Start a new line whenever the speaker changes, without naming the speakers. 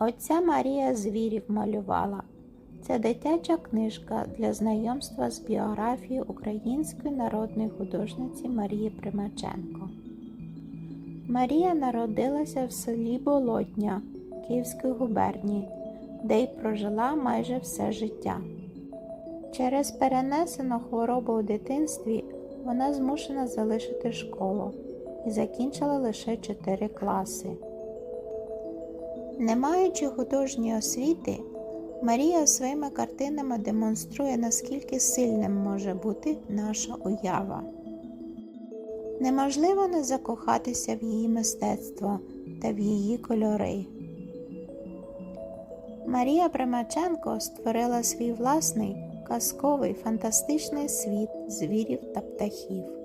Отця Марія звірів малювала. Це дитяча книжка для знайомства з біографією української народної художниці Марії Примаченко. Марія народилася в селі Болотня Київської губернії, де й прожила майже все життя. Через перенесену хворобу у дитинстві вона змушена залишити школу і закінчила лише 4 класи. Не маючи художньої освіти, Марія своїми картинами демонструє, наскільки сильним може бути наша уява. Неможливо не закохатися в її мистецтво та в її кольори. Марія Примаченко створила свій власний казковий фантастичний світ звірів та птахів.